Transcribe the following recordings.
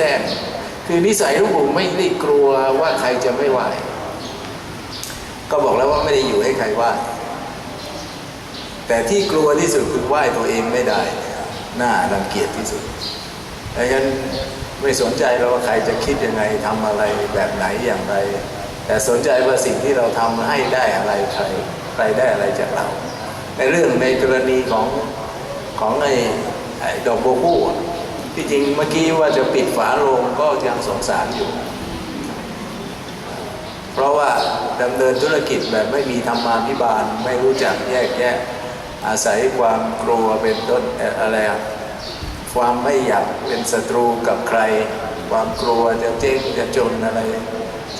แทรกคือนิสัยลูกปู่ไม่ได้กลัวว่าใครจะไม่ไหว ก็บอกแล้วว่าไม่ได้อยู่ให้ใครไหวแต่ที่กลัวที่สุดคือไหวตัวเองไม่ได้เนี่ยน่ารังเกียจที่สุดดังนั้นไม่สนใจเราว่าใครจะคิดยังไงทำอะไรแบบไหนอย่างไร แต่สนใจว่าสิ่งที่เราทำให้ได้อะไรใครใครได้อะไรจากเราในเรื่องในกรณีของของไอ้ดอกโบวคู่อะ ที่จริงเมื่อกี้ว่าจะปิดฝาโลงก็ยังสงสารอยู่ เพราะว่าดำเนินธุรกิจแบบไม่มีธรรมาภิบาลไม่รู้จักแยกแยะ อาศัยความกลัวเป็นต้นอะไรความไม่อยากเป็นศัตรูกับใคร ความกลัวจะเจ๊งจะจนอะไร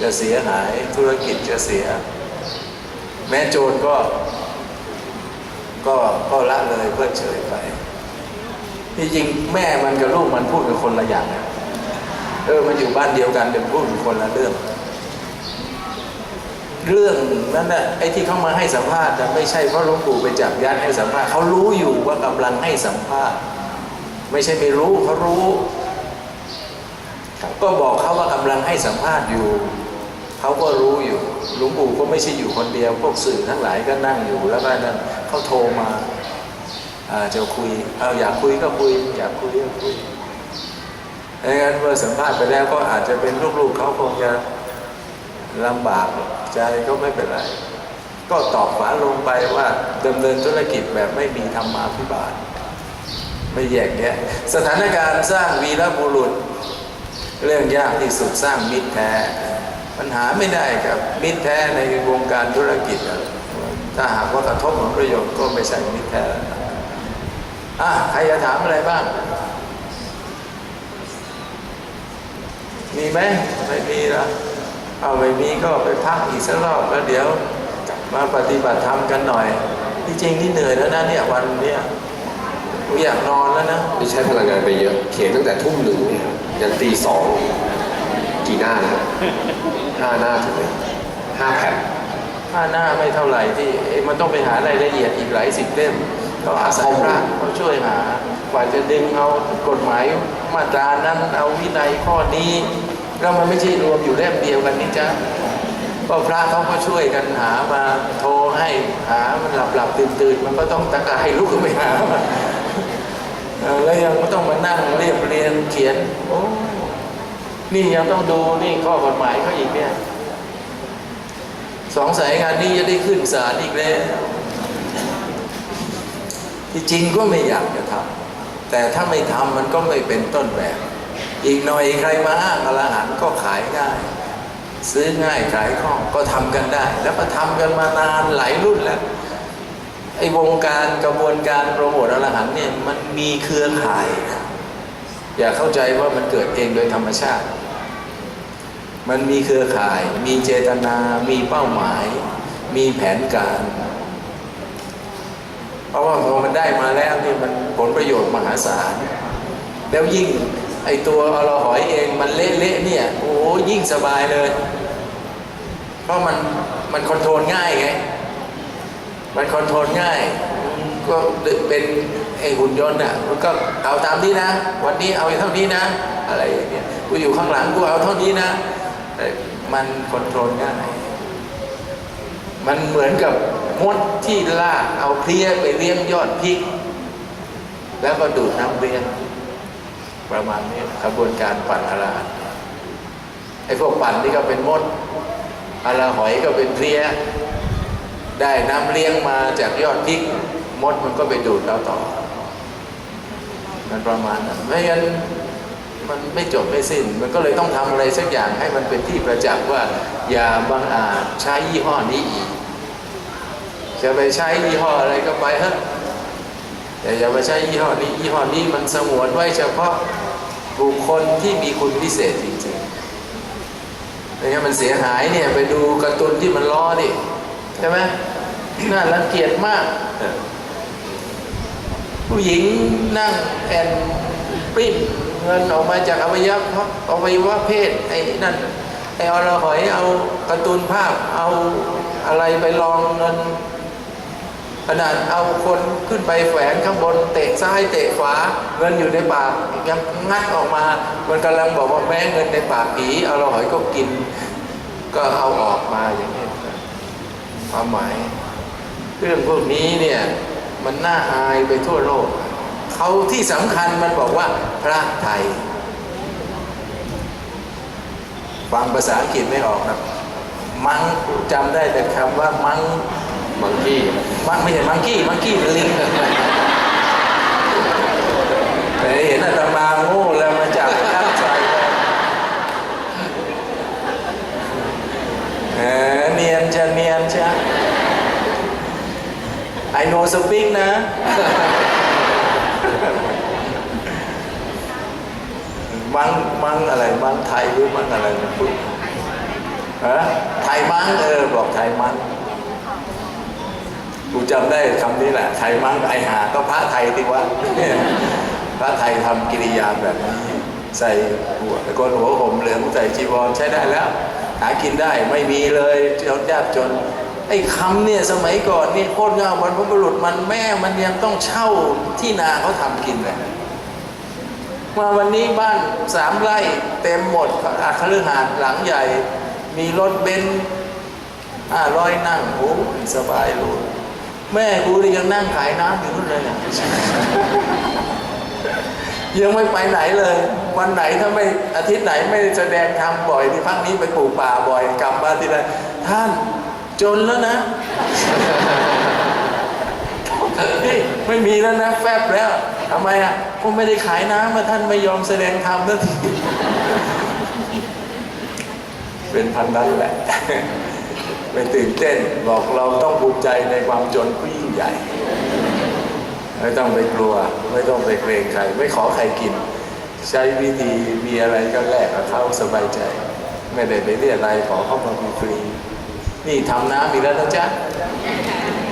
จะเสียหายธุรกิจจะเสีย แม้โจรก็ ก็ก็ละเลยเพื่อเฉยไป จริงแม่มันกับลูกมันพูดกันคนละอย่างนะเออมันอยู่บ้านเดียวกันแต่พูดกันคนละเรื่อง เรื่องนั้นน่ะไอ้ที่เขามาให้สัมภาษณ์น่ะไม่ใช่เพราะหลวงปู่ไปจับยัดให้สัมภาษณ์เขารู้อยู่ว่ากำลังให้สัมภาษณ์ ไม่ใช่ไม่รู้เขารู้ก็บอกเขาว่ากำลังให้สัมภาษณ์อยู่เขาก็รู้อยู่หลวงปู่ก็ไม่ใช่อยู่คนเดียว พวกสื่อทั้งหลายก็นั่งอยู่แล้วก็นั่นเขาโทรมา จะคุยเอาอยากคุยก็คุย อยากคุยก็คุยดังนั้นเมื่อสัมภาษณ์ไปแล้วก็อาจจะเป็นลูกๆเขาคงจะลำบากใจก็ไม่เป็นไร ก็ตอบฝาลงไปว่าดำเนินธุรกิจแบบไม่มีธรรมาภิบาล ไม่แยกแยะสถานการณ์สร้างวีรบุรุษ เรื่องยากที่สุดสร้างมิตรแท้ ปัญหาไม่ได้กับ มิตรแท้ในวงการธุรกิจ ถ้าหากว่ากระทบผลประโยชน์ก็ไม่ใช่มิตรแท้ อะใครจะถามอะไรบ้าง มีไหมไม่มีละเอาไม่มีก็ไปพักอีกสักรอบแล้วเดี๋ยวมาปฏิบัติธรรมกันหน่อย ที่จริงนี่เหนื่อยแล้วนะเนี่ยวันเนี้ยกูอยากนอนแล้วนะที่ใช้พลังงานไปเยอะเขียนตั้งแต่ทุ่มหนึ่งเนี่ยยันตีสองกี่หน้านะห้าหน้าถึงไหมห้าแผ่นถ้าหน้าไม่เท่าไหร่ที่เอ๊ะมันต้องไปหารายละเอียดอีกหลายสิบเล่ม ต้องอาศัยพระเขาช่วยหากว่าจะดึงเอากฎหมายมาตรานั้นเอาวินัยข้อนี้ แล้วมันไม่ใช่รวมอยู่เล่มเดียวกันนี่จ้ะก็พระเขาก็ช่วยกันหามาโทรให้หามันหลับหลับตื่นตื่นมันก็ต้องตะกายลุกขึ้นไปหามาแล้วยังต้องมานั่งเรียบเรียงเขียนโอ้นี่ยังต้องดูนี่ข้อกฎหมายเขาอีกเนี่ยสองสายงานนี้จะได้ขึ้นศาลอีกแล้ว ที่จริงก็ไม่อยากจะทำแต่ถ้าไม่ทำมันก็ไม่เป็นต้นแบบ อีกหน่อยใครมาอ้างอรหันก็ขายง่าย ซื้อง่ายขายคล่องก็ทำกันได้ แล้วก็ทำกันมานานหลายรุ่นแล้วไอ้วงการกระบวนการโปรโมทอรหันเนี่ยมันมีเครือข่ายนะอย่าเข้าใจว่ามันเกิดเองโดยธรรมชาติ มันมีเครือข่าย มีเจตนา มีเป้าหมาย มีแผนการ เพราะว่าพอมันได้มาแล้วนี่มันผลประโยชน์มหาศาล แล้วยิ่งไอตัวอรหอยเองมันเละๆเนี่ย โอ้ยิ่งสบายเลย เพราะมันมันคอนโทรลง่ายไง มันคอนโทรลง่าย ก็เป็นไอหุ่นยนต์อะมันก็เอาตามนี้นะ วันนี้เอาเท่านี้นะ อะไรอย่างเงี้ยกูอยู่ข้างหลังกูเอาเท่านี้นะ มันคอนโทรลง่าย มันเหมือนกับ มดที่ลากเอาเพลี้ยไปเลี้ยงยอดพริก แล้วก็ดูดน้ำเลี้ยง ประมาณนี้กระบวนการปั่นอาหาไอ้พวกปั่นนี่ก็เป็นมดอาราหอยก็เป็นเพลี้ย ได้น้ำเลี้ยงมาจากยอดพริก มดมันก็ไปดูดเราต่อ มันประมาณนั้นไม่งั้นมันไม่จบไม่สิ้น มันก็เลยต้องทำอะไรสักอย่างให้มันเป็นที่ประจักษ์ว่า อย่าบังอาจใช้ยี่ห้อนี้อีก จะไปใช้ยี่ห้ออะไรก็ไปเถอะแต่อย่าไปใช้ยี่ห้อนี้ยี่ห้อนี้มันสงวนไว้เฉพาะบุคคลที่มีคุณพิเศษจริงๆไม่งั้นมันเสียหายเนี่ยไปดูการ์ตูนที่มันล้อดิใช่ไหมน่ารังเกียจมาก ผู้หญิงนั่งแอนปิ้นเงินออกมาจากอวัยวะอวัยวะเพศไอ้นั่นไอ้อรหอยเอาการ์ตูนภาพเอาอะไรไปลองเงิน ขนาดเอาคนขึ้นไปแฝงข้างบนเตะซ้ายเตะขวาเงินอยู่ในปากยังงัดออกมา มันกำลังบอกว่าแม้เงินในปากผีเอาเราหอยก็กิน ก็เอาออกมาอย่างนี้ความหมายเรื่องพวกนี้เนี่ยมันน่าอายไปทั่วโลกเขาที่สำคัญมันบอกว่าพระไทยฟังภาษาอังกฤษไม่ออกนะมังจำได้แต่คำว่ามัง มังกี้มังไม่ใช่มังกี้มังกี้เป็นลิงแต่เห็นอาตมาโง่แล้วมาจับตั้งใจเลยเออเนียนจะเนียนจะ I know speak นะมังมังอะไรมังไทยหรือมังอะไรนะพูดฮะไทยมังเออบอกไทยมัง กูจำได้คำนี้แหละ ไทยมังไอหา ก็พระไทยที่ว่าพระไทยทำกิริยาแบบนี้ใส่หัวโกนหัวผมเหลืองใส่จีวรใช้ได้แล้ว หากินได้ไม่มีเลยจนยากจน ไอ้คำเนี่ยสมัยก่อนนี่โคตรงามบรรพบุรุษมันแม่มันยังต้องเช่าที่นาเขาทำกินเลยมาวันนี้บ้านสามไร่เต็มหมดอาคฤหาสน์หลังใหญ่ มีรถเบนซ์ห้าร้อยนั่งโอ้สบายเลย แม่กูยังนั่งขายน้ำอยู่นู่นเลยเนี่ยยังไม่ไปไหนเลย วันไหนถ้าไม่อาทิตย์ไหนไม่แสดงธรรมบ่อยที่พักนี้ไปปลูกป่าบ่อยกลับมาทีไรท่านจนแล้วนะไม่มีแล้วนะแฟบแล้วทำไมอะก็ไม่ได้ขายน้ำมาท่านไม่ยอมแสดงธรรมสักทีเป็นพันนั้นแหละ ไม่ตื่นเต้นบอกเราต้องภูมิใจในความจนผู้ยิ่งใหญ่ ไม่ต้องไปกลัว ไม่ต้องไปเกรงใคร ไม่ขอใครกิน ใช้วิธีมีอะไรก็แลกกับเขาสบายใจ ไม่ได้ไปเรียอะไรขอเข้ามาฟรีนี่ทำน้ำอีกแล้วนะจ๊ะ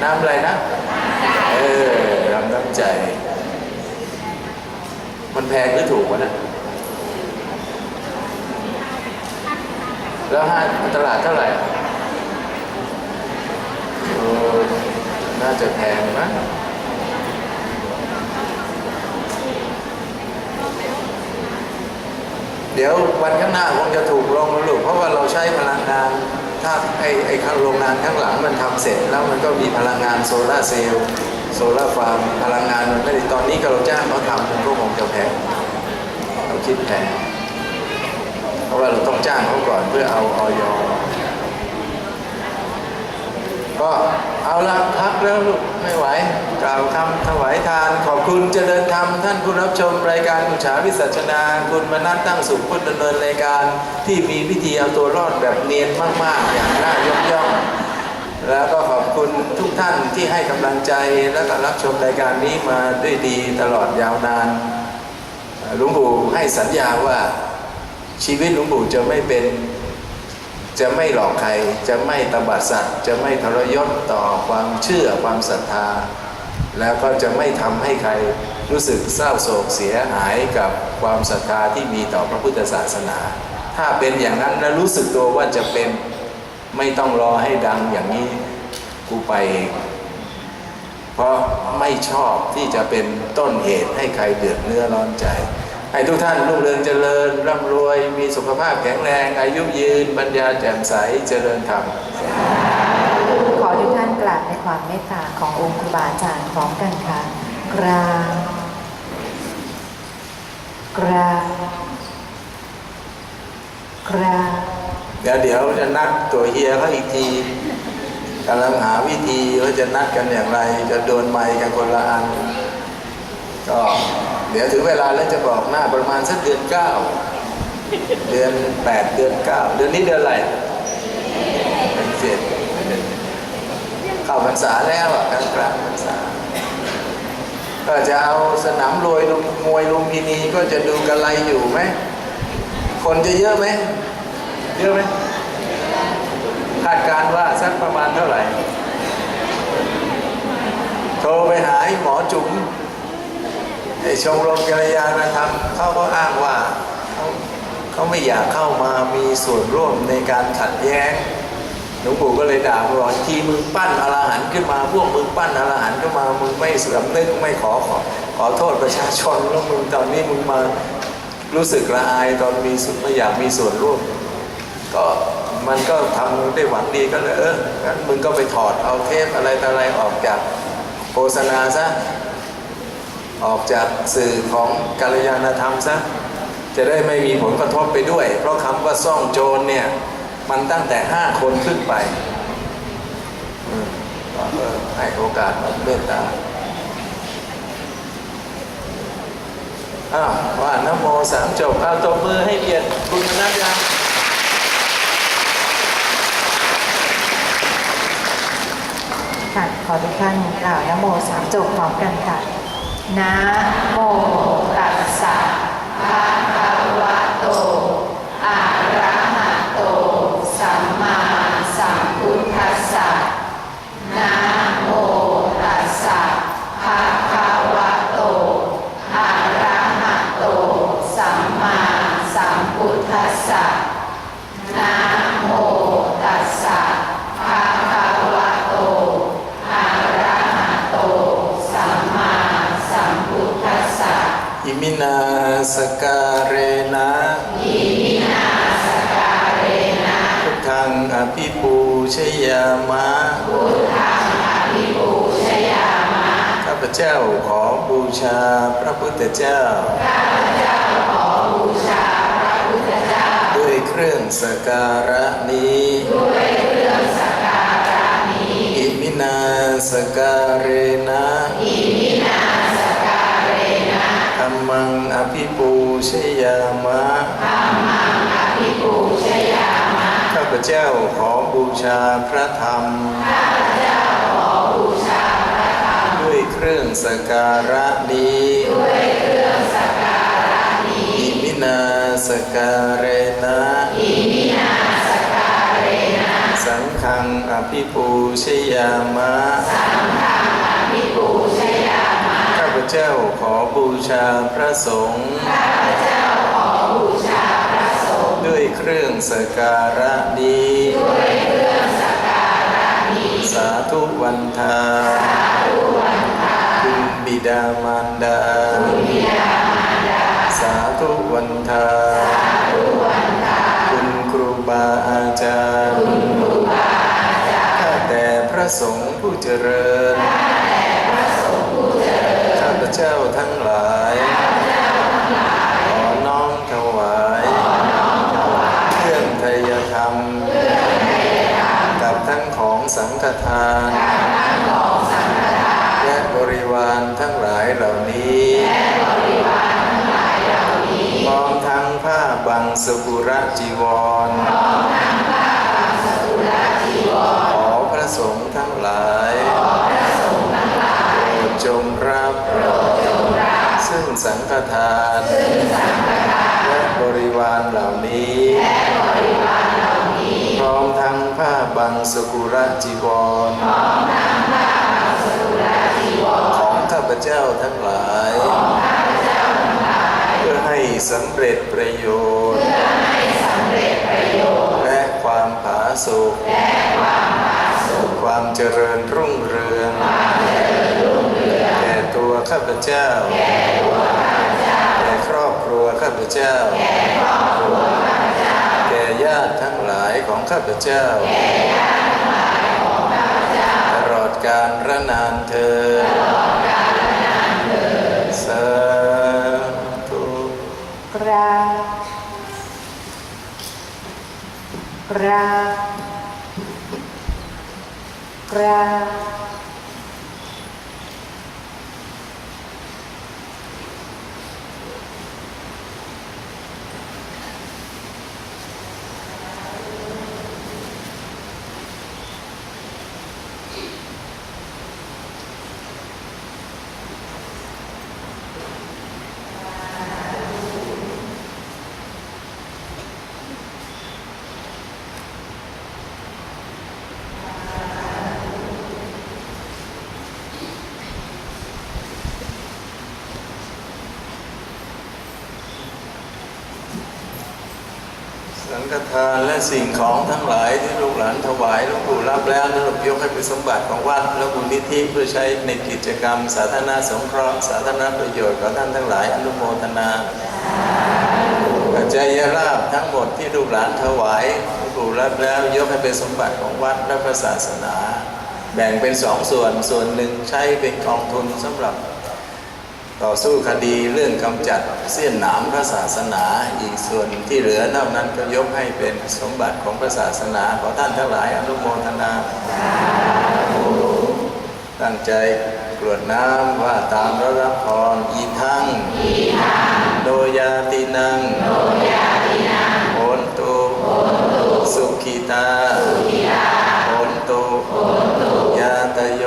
น้ำอะไรนะ เออรำน้ำใจ มันแพงหรือถูกวะนะแล้วห้าตลาดเท่าไหร่เออน่าจะแพงนะเดี๋ยววันข้างหน้าคงจะถูกลงแล้วลูกเพราะว่าเราใช้พลังงาน ถ้าไอ้ไอ้ข้างโรงงานข้างหลังมันทำเสร็จแล้วมันก็มีพลังงานโซลาร์เซลล์โซลาร์ฟาร์มพลังงานมันไม่ได้ตอนนี้ก็เราจ้างเขาทำมันก็คงจะแพงเราคิดแพงเพราะว่าเราต้องจ้างเขาก่อนเพื่อเอาออย ก็เอาละพักแล้วลูกไม่ไหวกล่าวคำถวายทาน ขอบคุณเจริญธรรมท่านผู้รับชมรายการอุชาวิสัชนา คุณมนัสตั้งสุขพุทธดำเนินรายการที่มีวิธีเอาตัวรอดแบบเนียนมาก ๆ อย่างน่ายกย่องแล้วก็ขอบคุณทุกท่านที่ให้กำลังใจและก็รับชมรายการนี้มาด้วยดีตลอดยาวนานหลวงปู่ให้สัญญาว่าชีวิตหลวงปู่จะไม่เป็น จะไม่หลอกใคร จะไม่ตบัดสัตว์ จะไม่ทรยศต่อความเชื่อความศรัทธา แล้วก็จะไม่ทำให้ใครรู้สึกเศร้าโศกเสียหายกับความศรัทธาที่มีต่อพระพุทธศาสนา ถ้าเป็นอย่างนั้นแล้วรู้สึกตัวว่าจะเป็นไม่ต้องรอให้ดังอย่างนี้กูไปเองเพราะไม่ชอบที่จะเป็นต้นเหตุให้ใครเดือดเนื้อร้อนใจ ให้ทุกท่านรุ่งเรืองเจริญร่ำรวย มีสุขภาพแข็งแรง อายุยืนปัญญาแจ่มใสเจริญธรรม ขอทุกท่านกราบในความเมตตาขององค์ครูบาอาจารย์พร้อมกันค่ะกราบกราบกราบเดี๋ยวเดี๋ยวจะนัดตัวเฮียเขาอีกทีกำลังหาวิธีว่าจะนัดกันอย่างไร จะโดนไมค์กันคนละอัน ก็ เดี๋ยวถึงเวลาแล้วจะบอกหน้าประมาณสักเดือนเก้าเดือนแปดเดือนเก้าเดือนนี้เดือนอะไรเดือนเจ็ดเข้าพรรษาแล้วอะกลางกลางพรรษา ก็จะเอาสนามมวยลุมมวยลุมพินีก็จะดูกันไรอยู่ไหมคนจะเยอะไหมเยอะไหมคาดการว่าสักประมาณเท่าไหร่ โทรไปหาหมอจุ๋ม ชมรมกัลยาณธรรมเขาก็อ้างว่าเขาเขาไม่อยากเข้ามามีส่วนร่วมในการขัดแย้งหลวงปู่ก็เลยด่าบอกทีมึงปั้นอรหันต์ขึ้นมาพวกมึงปั้นอรหันต์ขึ้นมามึงไม่สำนึกไม่ขอขอขอโทษประชาชนแล้วมึงตอนนี้มึงมารู้สึกละอายตอนมีส่วนไม่อยากมีส่วนร่วม ก็มันก็ทำได้หวังดีก็เลยเอองั้นมึงก็ไปถอดเอาเทปอะไรต่ออะไรออกจากโฆษณาซะ ออกจากสื่อของกัลยาณธรรมซะจะได้ไม่มีผลกระทบไปด้วย เพราะคำว่าซ่องโจรเนี่ย มันตั้งแต่ห้าคนขึ้นไปอืมให้โอกาสมันเมตตาอ้าวว่านโมสามจบเอาตบมือให้เกียรติคุณนัสยังค่ะขอทุกท่านกล่าวนโมสามจบพร้อมกันค่ะ นะโมตัสสะภะคะวะโต อะระหะโต สัมมาสัมพุทธัสสะนะโมตัสสะภะคะวะโต อะระหะโต สัมมาสัมพุทธัสสะ นะโมตัสสะภะคะวะโต อะระหะโต สัมมาสัมพุทธัสสะ อิมิ นาสการเรนะอิมินาสการเรนะพุทธังอภิปูชยามะพุทธังอภิปูชยามะข้าพเจ้าขอบูชาพระพุทธเจ้าข้าพเจ้าขอบูชาพระพุทธเจ้าด้วยเครื่องสการะนี้ด้วยเครื่องสการะนี้อิมินาสการเรนะธ รรมังอภิปูชยามะธรรมังอภิปูชยามะ ข้าพเจ้าขอบูชาพระธรรม ข้าพเจ้าขอบูชาพระธรรม ด้วยเครื่องสกการะนี้ด้วยเครื่องสกการะนี้อิมินาสการเรนะอิมินาสการเรนะ สังฆังอภิปูชยามะข้าพ เจ้าขอบูชาพระสงฆ์ข้าพเจ้าขอบูชาพระสงฆ์ด้วยเครื่องสกการะนี้ด้วยเครื่องสกการะนี้สาธุวันทาสาธุวันทาคุณบิดามารดาคุณบิดามารดา สาธุวันทาสาธุวันทาคุณครูบาอาจารย์คุณครูบาอาจารย์ข้าแต่พระสงฆ์ผู้เจริญข้าพ เจ้าทั้งหลายขอน้อมถวายเครื่องไทยธรรม กับทั้งของสังฆทานและบริวารทั้งหลายเหล่านี้พร้อมทั้งผ้าบังสกุระจีวรขอพระสงฆ์ทั้งหลายโปรดจงรั ซึ่งสังฆทานและบริวารเหล่านี้พร้อมทั้งผ้าบังสกุระจีวรของข้าพเจ้าทั้งหลาย เพื่อให้สำเร็จประโยชน์ และความผาสุกความเจริญรุ่งเรืองแก่ตัว ข้าพเจ้าแก่ครอบครัวข้าพเจ้าแก่ญาติทั้งหลายของข้าพเจ้าตลอดกาลระนานเธอสาธุกราบกราบกราบ สังฆทานและสิ่งของทั้งหลายที่ลูกหลานถวายหลวงปู่รับแล้วนะลูกยกให้เป็นสมบัติของวัดและบุญนิธิเพื่อใช้ในกิจกรรม สาธารณสงเคราะห์สาธารณประโยชน์ของท่านทั้งหลายอนุโมทนาปัจจัยราบทั้งหมดที่ลูกหลานถวายหลวงปู่รับแล้วยกให้เป็นสมบัติของวัดและพระศาสนา แบ่งเป็นสองส่วนส่วนหนึ่งใช้เป็นกองทุนสำหรับ ต่อสู้คดีเรื่องกำจัดเสี้ยนหนามพระศาสนา อีกส่วนที่เหลือนอกนั้นก็ยกให้เป็นสมบัติของพระศาสนาขอท่านทั้งหลายอนุโมทนาตั้งใจกรวดน้ำว่าตามระรับพรอีทั้งโดยาตินังโอนตุสุขิตาโอนตุยาตโย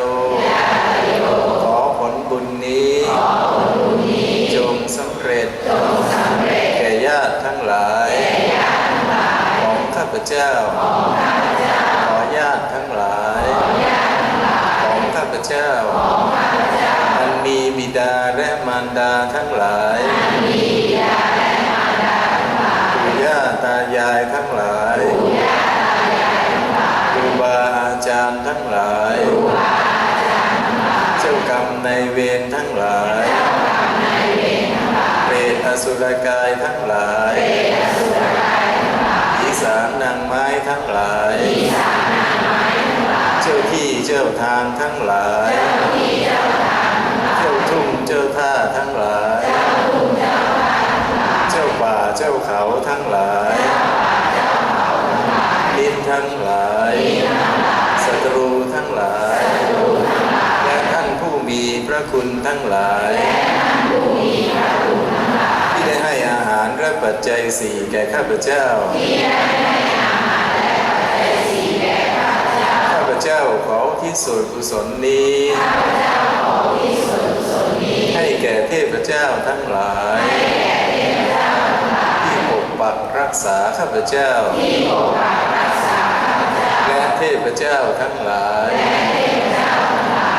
เจ้า ขอญาติทั้งหลาย ของข้าพเจ้า อันมีบิดาและมารดาทั้งหลายปู่ย่าตายายทั้งหลายครูบาอาจารย์ทั้งหลาย เจ้ากรรมในเวรทั้งหลายเปรตอสุรกายทั้งหลายอี สานนางไม้ทั้งหลายเจ้าที่เจ้าทางทั้งหลายเจ้าทุ่งเจ้าท่าทั้งหลาย เจ้าป่าเจ้าเขาทั้งหลายดินทั้งหลายศัตรูทั้งหลาย และท่านผู้มีพระคุณทั้งหลายที่ได้ให้อาหาร และปัจจัยสี่แก่ข้าพเจ้าข้าพเจ้าขอที่ส่วนกุศลนี้ให้แก่เทพเจ้าทั้งหลาย ที่ปกปักรักษาข้าพเจ้า และเทพเจ้าทั้งหลาย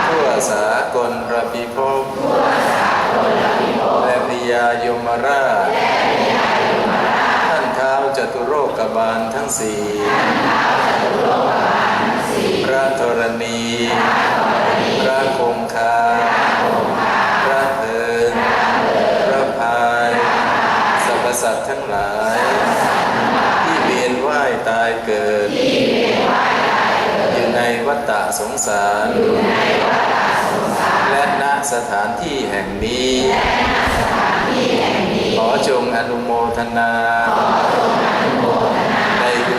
ทั่วสากลระพิภพและปิยายมราช ตุโรกบาลทั้งสี่พระธรณี พระคงคา พระเพินพระพายสรรพสัตว์ทั้งหลาย ที่เวียนว่ายตายเกิด อยู่ในวัฏฏะสงสาร และณสถานที่แห่งนี้ ขอจงอนุโมทนา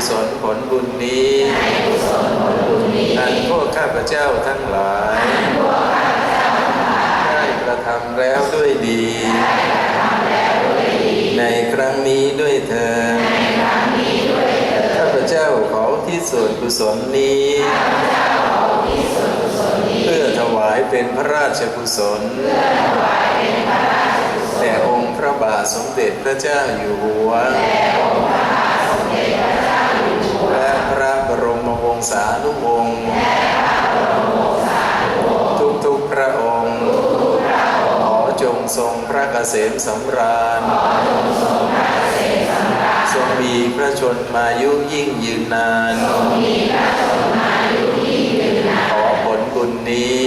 ศลผลบุญนี้อันพวกข้าพเจ้าทั้งหลายได้กระทำแล้วด้วยดี ในครั้งนี้ด้วยเธอญข้าพเจ้าขอที่ส่วนกุศลนี้เพื่อถวายเป็นพระราชกุศลแด่องค์พระบาทสมเด็จพระเจ้าอยู่หัว และพระบรมวงศานุวงศ์ทุกๆพระองค์ ขอจงทรงพระเกษมสำราญ ทรงมีพระชนมายุยิ่งยืนนาน ขอผลบุญนี้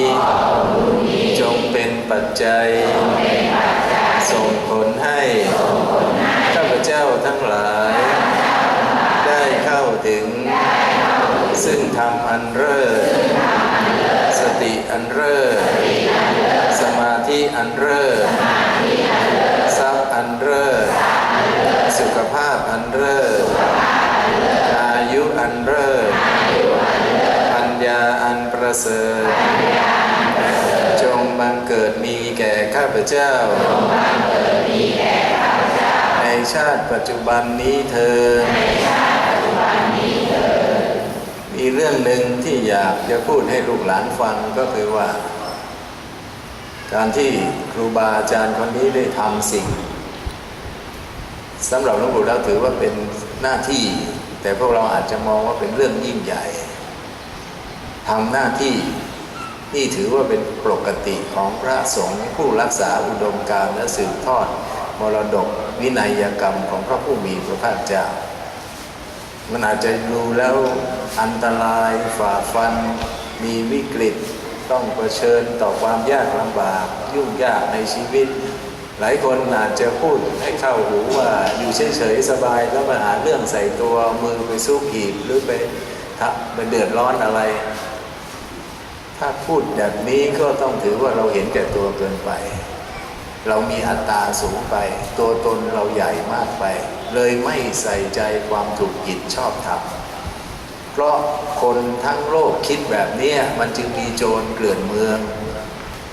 จงเป็นปัจจัย ส่งผลให้ข้าพเจ้าทั้งหลาย ถึง ซึ่งธรรมอันเลิศสติอันเลิศสมาธิอันเลิศทรัพย์อันเลิศสุขภาพอันเลิศอายุอันเลิศปัญญาอันประเสริฐจงบังเกิดมีแก่ข้าพเจ้า ในชาติปัจจุบันนี้เธอญ มีเรื่องหนึ่งที่อยากจะพูดให้ลูกหลานฟังก็คือว่า การที่ครูบาอาจารย์คนนี้ได้ทำสิ่งสำหรับหลวงปู่แล้วถือว่าเป็นหน้าที่ แต่พวกเราอาจจะมองว่าเป็นเรื่องยิ่งใหญ่ทำหน้าที่นี่ถือว่าเป็นปกติของพระสงฆ์ผู้รักษาอุดมการณ์และสืบทอด มรดกวินัยกรรมของพระผู้มีพระภาคเจ้า มันอาจจะดูแล้วอันตรายฝ่าฟัน มีวิกฤตต้องเผชิญต่อความยากลำบาก ยุ่งยากในชีวิต หลายคนอาจจะพูดให้เข้าหูว่าอยู่เฉยๆสบายแล้วมาหาเรื่องใส่ตัวมือไปสู้ผีบหรือไปทับไปเดือดร้อนอะไร ถ้าพูดแบบนี้ก็ต้องถือว่าเราเห็นแก่ตัวเกินไป เรามีอัตราสูงไป ตัวตนเราใหญ่มากไป เลยไม่ใส่ใจความถูกผิดชอบธรรมเพราะคนทั้งโลกคิดแบบนี้มันจึงมีโจรเกลื่อนเมือง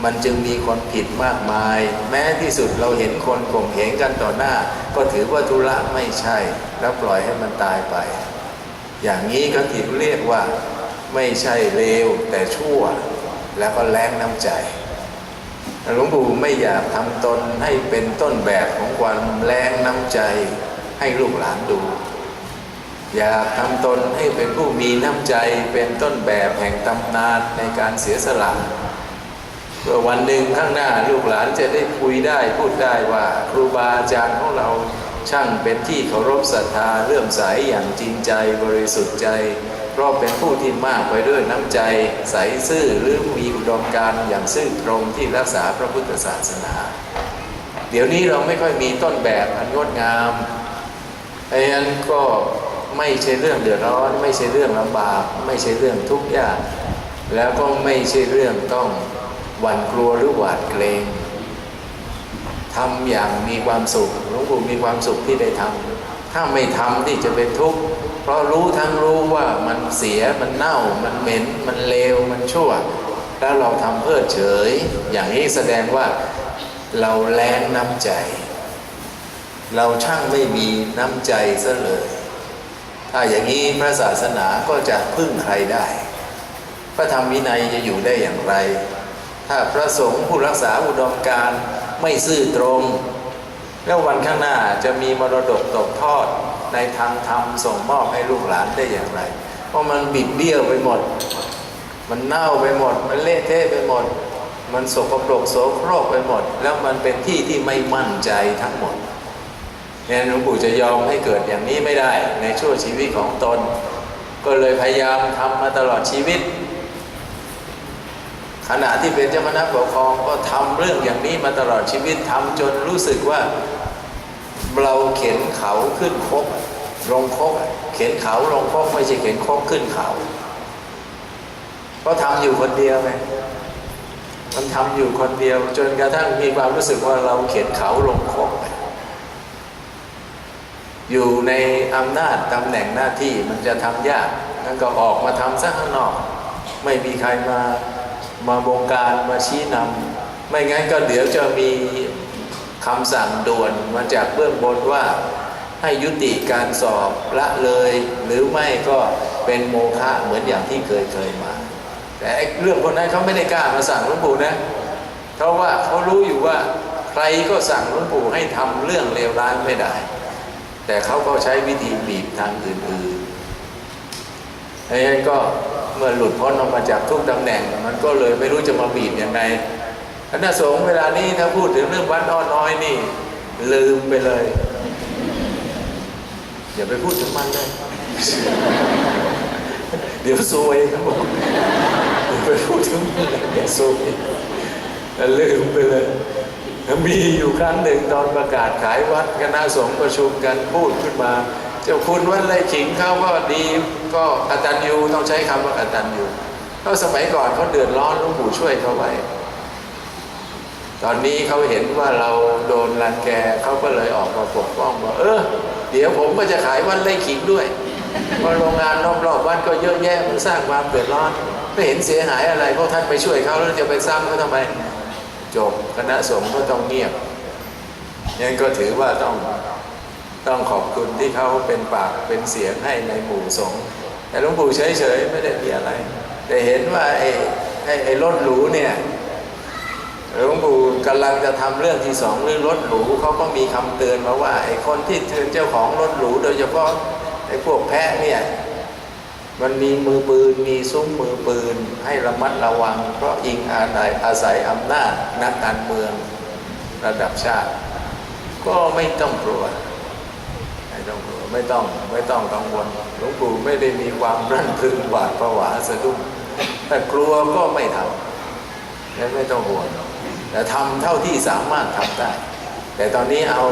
มันจึงมีคนผิดมากมาย แม้ที่สุดเราเห็นคนข่มเหงกันต่อหน้า ก็ถือว่าธุระไม่ใช่ แล้วปล่อยให้มันตายไป อย่างนี้ก็ถือเรียกว่าไม่ใช่เลวแต่ชั่ว แล้วก็แรงน้ำใจหลวงปู่ไม่อยากทำตนให้เป็นต้นแบบของความแรงน้ำใจ ให้ลูกหลานดู อยากทำตนให้เป็นผู้มีน้ำใจเป็นต้นแบบแห่งตำนานในการเสียสละเพื่อวันหนึ่งข้างหน้าลูกหลานจะได้คุยได้พูดได้ว่าครูบาอาจารย์ของเราช่างเป็นที่เคารพศรัทธาเลื่อมใสอย่างจริงใจบริสุทธิ์ใจ เพราะเป็นผู้ที่มากไปด้วยน้ำใจ ใสซื่อหรือมีอุดมการอย่างซื่อตรงที่รักษาพระพุทธศาสนา เดี๋ยวนี้เราไม่ค่อยมีต้นแบบอันงดงาม ไอ้นั้นก็ไม่ใช่เรื่องเดือดร้อน ไม่ใช่เรื่องลำบาก ไม่ใช่เรื่องทุกข์ยาก แล้วก็ไม่ใช่เรื่องต้องหวั่นกลัวหรือหวาดเกรงทำอย่างมีความสุขหลวงปู่มีความสุขที่ได้ทำถ้าไม่ทำที่จะเป็นทุกข์เพราะรู้ทั้งรู้ว่ามันเสียมันเน่า มันเหม็น มันเลวมันชั่ว แล้วเราทำเพื่อเฉย อย่างนี้แสดงว่าเราแรงน้ำใจ เราช่างไม่มีน้ำใจซะเลย ถ้าอย่างนี้พระศาสนาก็จะพึ่งใครได้ พระธรรมวินัยจะอยู่ได้อย่างไร ถ้าพระสงฆ์ผู้รักษาอุดมการไม่ซื่อตรง แล้ววันข้างหน้าจะมีมรดกตกทอดในทางธรรมส่งมอบให้ลูกหลานได้อย่างไร เพราะมันบิดเบี้ยวไปหมด มันเน่าไปหมด มันเละเทะไปหมด มันสกปรกโสโครกไปหมด แล้วมันเป็นที่ที่ไม่มั่นใจทั้งหมด เนี่ยหลวงปู่จะยอมให้เกิดอย่างนี้ไม่ได้ ในช่วงชีวิตของตน ก็เลยพยายามทำมาตลอดชีวิต ขณะที่เป็นเจ้าคณะปกครองก็ทำเรื่องอย่างนี้มาตลอดชีวิตทำจนรู้สึกว่าเราเข็นเขาขึ้นคกลงคกเข็นเขาลงคกไม่ใช่เข็นคกขึ้นเขาเพราะทำอยู่คนเดียวไงมันทำอยู่คนเดียว จนกระทั่งมีความรู้สึกว่าเราเข็นเขาลงคก อยู่ในอำนาจตำแหน่งหน้าที่มันจะทำยากนั่นก็ออกมาทำซะข้างนอก ไม่มีใครมามาบงการมาชี้นำไม่งั้นก็เดี๋ยวจะมีคำสั่งด่วนมาจากเบื้องบนว่าให้ยุติการสอบละเลย หรือไม่ก็เป็นโมฆะเหมือนอย่างที่เคยเคยมา แต่เรื่องคนนั้นเขาไม่ได้กล้ามาสั่งหลวงปู่นะเพราะว่าเขารู้อยู่ว่าใครก็สั่งหลวงปู่ให้ทำเรื่องเลวร้ายไม่ได้ แต่เขาก็ใช้วิธีบีบทางอื่นๆไอ้นั้นก็เมื่อหลุดพ้นออกมาจากทุกตำแหน่ง มันก็เลยไม่รู้จะมาบีบยังไงคณะสงฆ์เวลานี้ถ้าพูดถึงเรื่องวัดอ้อน้อยนี่ ลืมไปเลย อย่าไปพูดถึงมันเลยเดี๋ยวซวยครับผมอย่าไปพูดถึงมันเลยเดี๋ยวซวยลืมไปเลย มีอยู่ครั้งหนึ่งตอนประกาศขายวัดคณะสงฆ์ประชุมกันพูดขึ้นมา เจ้าคุณวัดไรขิงเขาก็ดีก็กตัญญูต้องใช้คำว่ากตัญญูเพราะสมัยก่อนเขาเดือดร้อนลุงปู่ช่วยเขาไว้ ตอนนี้เขาเห็นว่าเราโดนรังแกเขาก็เลยออกมาปกป้องว่าเออ เดี๋ยวผมก็จะขายวัดไร่ขิงด้วยเพราะโรงงานรอบๆวัดก็เยอะแยะมันสร้างความเดือดร้อนไม่เห็นเสียหายอะไรเพราะท่านไปช่วยเขาแล้วจะไปซ้ำเขาทำไม จบคณะสงฆ์ก็ต้องเงียบยังก็ถือว่าต้องต้องขอบคุณที่เขาเป็นปากเป็นเสียงให้ในหมู่สงฆ์แต่หลวงปู่เฉยๆไม่ได้มีอะไร แต่เห็นว่าไอ้ไอ้ไอ้รถหรูเนี่ยหลวงปู่กำลังจะทำเรื่องที่สองเรื่องรถหรูเขาก็มีคำเตือนมาว่าไอ้คนที่เป็นเจ้าของรถหรู โดยเฉพาะไอ้พวกแพะเนี่ย มันมีมือปืนมีซุ้มมือปืนให้ระมัดระวัง เพราะอิงอาศัยอาศัยอำนาจนักการเมืองระดับชาติ ก็ไม่ต้องกลัวไม่ต้องกลัวไม่ต้องไม่ต้องกังวลหลวงปู่ไม่ได้มีความรั่นรึงหวาดผวาสะดุ้งแต่กลัวก็ไม่ทำและไม่ต้องห่วงแต่ทำเท่าที่สามารถทำได้ แต่ตอนนี้เอา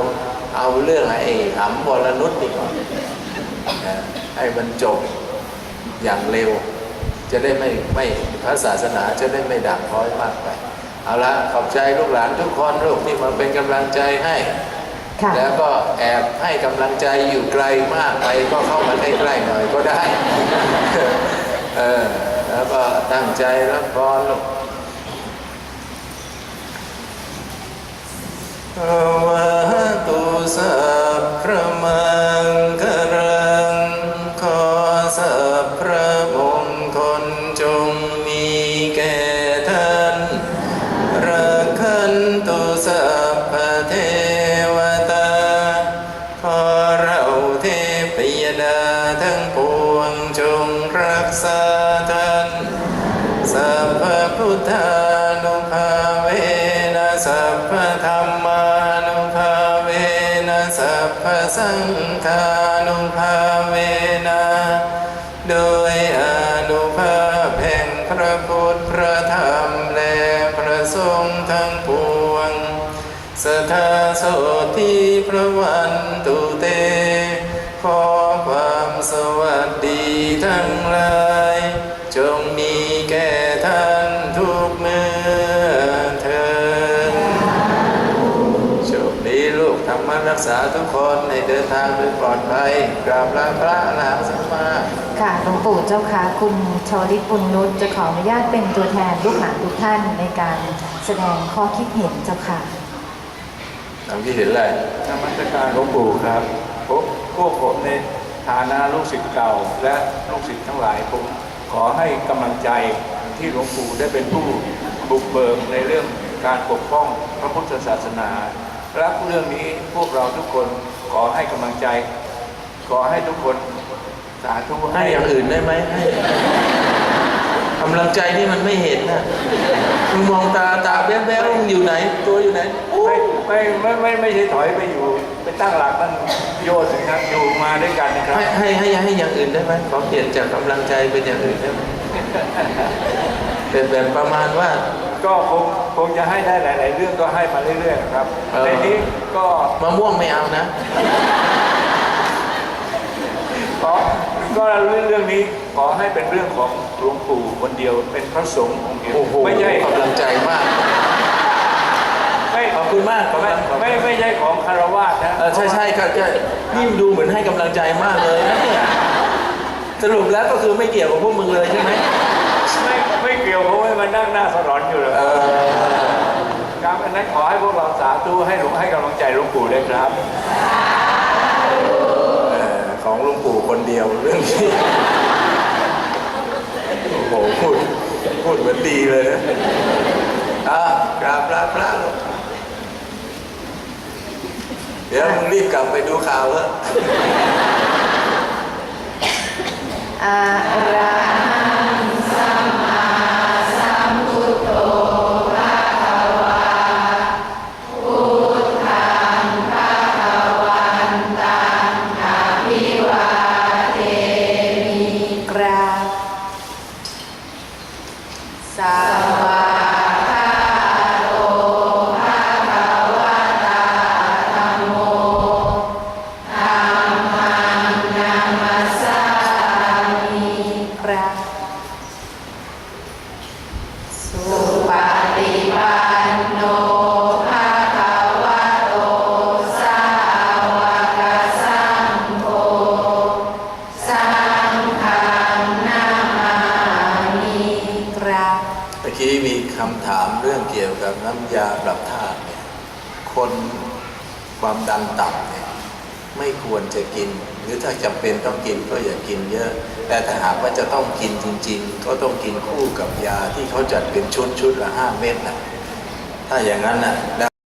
เอาเรื่องไอ้ถามวรนุษย์ดีกว่านให้มันจบ อย่างเร็ว จะได้ไม่ไม่พระศาสนาจะได้ไม่ดังพร้อยมากไป เอาละขอบใจลูกหลานทุกคนลูกที่มาเป็นกำลังใจให้ค่ะแล้วก็แอบให้กำลังใจอยู่ไกลมากไปก็เข้ามาใกล้ๆหน่อยก็ได้เออแล้วก็ตั้งใจรับพรลูกวะตุสัพพะมัง พยดาทั้งปวงจงรักษาท่านสัพพพุทธานุภาเวนะสัพพธรรมานุภาเวนะสัพพสังฆา รรมรักษาทุกคนให้เดินทางโดยปลอดภัยกราบลาพระอรหันต์สัมมาค่ะหลวงปู่เจ้าค่ะคุณชวลิตบุญนุชจะขออนุญาตเป็นตัวแทนลูกหลานทุกท่านในการแสดงข้อคิดเห็นเจ้าค่ะทำที่เห็นอะไรนมัสการหลวงปู่ครับผมพวกผมในฐานะลูกศิษย์เก่า และลูกศิษย์ทั้งหลายผมขอให้กำลังใจที่หลวงปู่ได้เป็นผู้บุกเบิกในเรื่องการปกป้องพระพุทธศาสนา รักเรื่องนี้พวกเราทุกคนขอให้กำลังใจ ขอให้ทุกคนสาธุให้อย่างอื่นได้ไหมให้กำลังใจนี่มันไม่เห็นนะมึงมองตาตาแบ๊วๆมึงอยู่ไหน ตัวอยู่ไหนโอ้ไม่ไม่ไม่ไม่ไม่ใช่ถอยไปอยู่ไปตั้งหลักมันโยนถึงครับอยู่มาด้วยกันนะครับให้ให้ให้ให้อย่างอื่นได้ไหมขอเปลี่ยนจากกำลังใจเป็นอย่างอื่นได้ไหมเป็นแบบประมาณว่า ก็คงคงจะให้ได้หลาย ๆ เรื่องก็ให้มาเรื่อยๆนะครับเออ ในนี้ก็มะม่วงไม่เอานะ ขอก็เรื่องเรื่องนี้ขอให้เป็นเรื่องของหลวงปู่คนเดียวเป็นพระสงฆ์องค์เดียวโอ้โหไม่ใช่กำลังใจมาก ไม่ขอบคุณมากขอบคุณไม่ขอบคุณไม่ไม่ใช่ของคารวะนะ เออใช่ใช่ครับใช่นี่ดูเหมือนให้กำลังใจมากเลยนะเนี่ยสรุปแล้วก็คือไม่เกี่ยวกับพวกมึงเลยใช่ไหม ไม่ ไม่เกี่ยวเพราะว่ามันนั่งหน้าสลอนอยู่เลยเออครับอันนั้นขอให้พวกเราสาธุให้หลวงให้กำลังใจหลวงปู่ด้วยครับเออของหลุงปู่คนเดียวเรื่องนี้โอ้โหพูดพูดเหมือนดีเลยนะอะกราบลาพระลูกเดี๋ยวมึงรีบกลับไปดูข่าวเถอะอะระ เขาจัดเป็นชุดชุดละห้าเมตรนะถ้าอย่างนั้นนะ